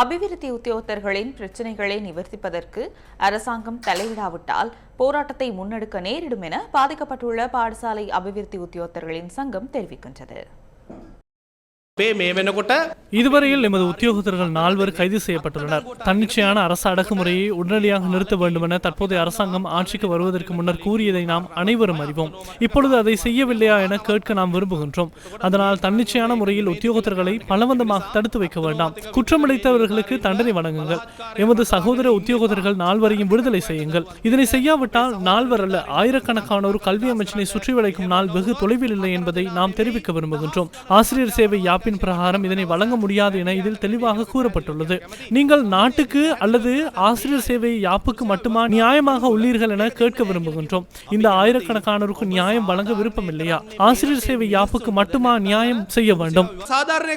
அபிவிருத்தி உத்தியோகத்தர்களின் பிரச்சினைகளை நிவர்த்திப்பதற்கு அரசாங்கம் தலையிடாவிட்டால் போராட்டத்தை முன்னெடுக்க நேரிடும் என பாதிக்கப்பட்டுள்ள பாடசாலை அபிவிருத்தி உத்தியோகத்தர்களின் சங்கம் தெரிவிக்கின்றது. අපේ මේ වෙනකොට இதுவரையில் எமது உத்தியோகத்தர்கள் நால்வர் கைது செய்யப்பட்டுள்ளனர் தன்னிச்சையான அரசு அடக்குமுறையை உடனடியாக நிறுத்த வேண்டுமென தற்போதைய அரசாங்கம் ஆட்சிக்கு வருவதற்கு முன்னர் கூறியதை நாம் அனைவரும் அறிவோம் இப்பொழுது அதை செய்யவில்லையா என கேட்க நாம் விரும்புகின்றோம் அதனால் தன்னிச்சையான முறையில் உத்தியோகத்தர்களை பலவந்தமாக தடுத்து வைக்க வேண்டாம் குற்றமளித்தவர்களுக்கு தண்டனை வழங்குங்கள் எமது சகோதர உத்தியோகத்தர்கள் நால்வரையும் விடுதலை செய்யுங்கள் இதனை செய்யாவிட்டால் நால்வர் அல்ல ஆயிரக்கணக்கானோர் கல்வி அமைச்சினை சுற்றி வளைக்கும் நாள் வெகு தொலைவில் இல்லை என்பதை நாம் தெரிவிக்க விரும்புகின்றோம் ஆசிரியர் சேவை யாப்பின் அமைப்பின் பிரகாரம் இதனை வழங்க முடியாது என இதில் தெளிவாக கூறப்பட்டுள்ளது. நீங்கள் நாட்டுக்கு அல்லது ஆசிரியர் சேவை யாப்புக்கு மட்டுமா நியாயமாக உள்ளீர்கள் என கேட்க விரும்புகின்றோம். இந்த ஆயிரக்கணக்கானோருக்கு நியாயம் வழங்க விருப்பம் இல்லையா ஆசிரியர் சேவை யாப்புக்கு மட்டுமா நியாயம் செய்ய வேண்டும்? சாதாரண